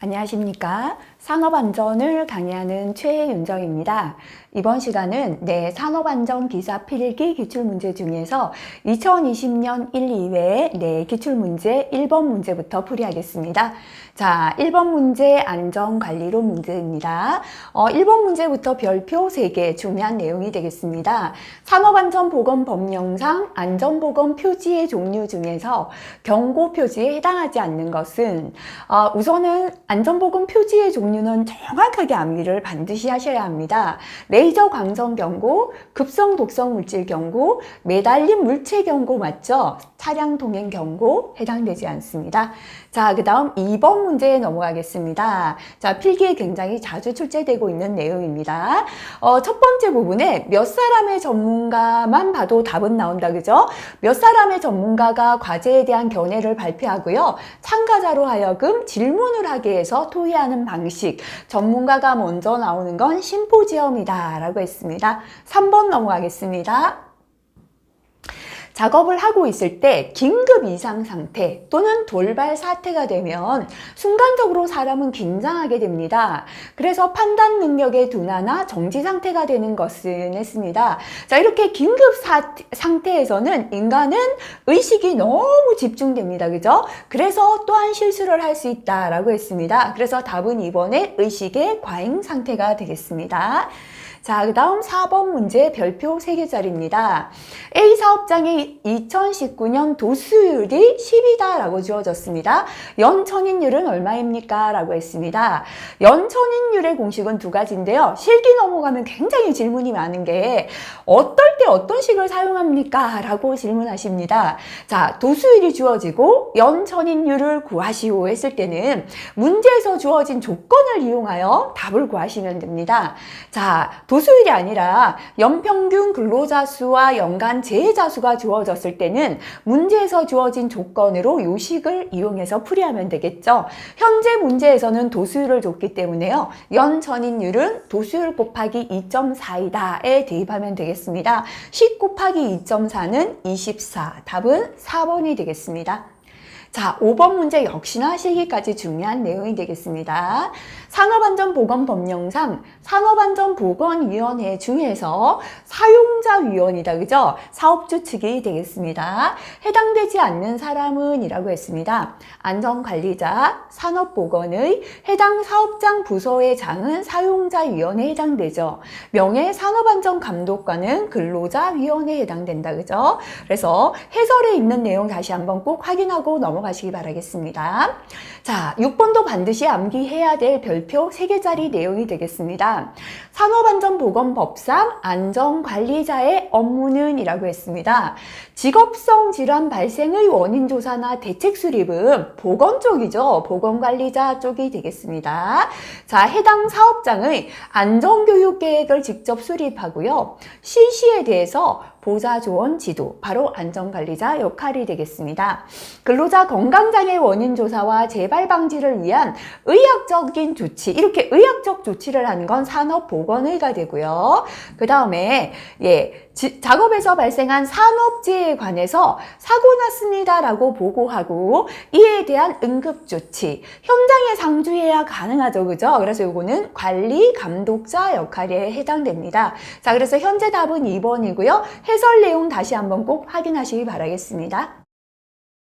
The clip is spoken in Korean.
안녕하십니까. 산업안전을 강의하는 최윤정입니다. 이번 시간은 내 산업안전 기사 필기 기출문제 중에서 2020년 1, 2회 내 기출문제 1번 문제부터 풀이하겠습니다. 자, 1번 문제 안전관리론 문제입니다. 어, 1번 문제부터 별표 3개 중요한 내용이 되겠습니다. 산업안전보건법령상 안전보건 표지의 종류 중에서 경고 표지에 해당하지 않는 것은 어, 우선은 안전보건 표지의 종류는 정확하게 암기를 반드시 하셔야 합니다. 레이저 광선 경고, 급성 독성 물질 경고, 매달림 물체 경고 맞죠? 차량 동행 경고 해당되지 않습니다. 자, 그 다음 2번 문제에 넘어가겠습니다. 자, 필기에 굉장히 자주 출제되고 있는 내용입니다. 어, 첫 번째 부분에 몇 사람의 전문가만 봐도 답은 나온다, 그죠? 몇 사람의 전문가가 과제에 대한 견해를 발표하고요. 참가자로 하여금 질문을 하게 해서 토의하는 방식. 전문가가 먼저 나오는 건 심포지엄이다. 라고 했습니다. 3번 넘어가겠습니다. 작업을 하고 있을 때 긴급 이상 상태 또는 돌발 사태가 되면 순간적으로 사람은 긴장하게 됩니다. 그래서 판단 능력의 둔화나 정지 상태가 되는 것은 했습니다. 자, 이렇게 긴급 사, 상태에서는 인간은 의식이 너무 집중됩니다. 그죠? 그래서 또한 실수를 할 수 있다라고 했습니다. 그래서 답은 이번에 의식의 과잉 상태가 되겠습니다. 자, 그 다음 4번 문제 별표 3개짜리입니다. A 사업장의 2019년 도수율이 10이다라고 주어졌습니다. 연천인율은 얼마입니까? 라고 했습니다. 연천인율의 공식은 두 가지인데요. 실기 넘어가면 굉장히 질문이 많은 게 어떨 때 어떤 식을 사용합니까? 라고 질문하십니다. 자, 도수율이 주어지고 연천인율을 구하시오 했을 때는 문제에서 주어진 조건을 이용하여 답을 구하시면 됩니다. 자, 도 수율이 아니라 연평균 근로자 수와 연간 재해자 수가 주어졌을 때는 문제에서 주어진 조건으로 요식을 이용해서 풀이하면 되겠죠. 현재 문제에서는 도수율을 줬기 때문에요. 연 전인율은 도수율 곱하기 2.4이다에 대입하면 되겠습니다. 10 곱하기 2.4는 24. 답은 4번이 되겠습니다. 자, 5번 문제 역시나 실기까지 중요한 내용이 되겠습니다. 산업안전보건법령상 산업안전보건위원회 중에서 사용자위원이다, 그죠? 사업주 측이 되겠습니다. 해당되지 않는 사람은 이라고 했습니다. 안전관리자, 산업보건의 해당 사업장 부서의 장은 사용자위원회에 해당되죠. 명예 산업안전감독관은 근로자위원회에 해당된다, 그죠? 그래서 해설에 있는 내용 다시 한번 꼭 확인하고 넘어 가시기 바라겠습니다. 자, 6번도 반드시 암기해야 될 별표 3개짜리 내용이 되겠습니다. 산업안전보건법상 안전관리자의 업무는 이라고 했습니다. 직업성 질환 발생의 원인 조사나 대책 수립은 보건 쪽이죠. 보건관리자 쪽이 되겠습니다. 자, 해당 사업장의 안전교육 계획을 직접 수립하고요. 실시에 대해서 보자 조언 지도, 바로 안전관리자 역할이 되겠습니다. 근로자 건강장애 원인 조사와 재발 방지를 위한 의학적인 조치, 이렇게 의학적 조치를 하는 건 산업보건의가 되고요. 그 다음에, 예, 지, 작업에서 발생한 산업재해에 관해서 사고 났습니다라고 보고하고 이에 대한 응급조치, 현장에 상주해야 가능하죠. 그죠? 그래서 요거는 관리 감독자 역할에 해당됩니다. 자, 그래서 현재 답은 2번이고요. 해설 내용 다시 한번 꼭 확인하시기 바라겠습니다.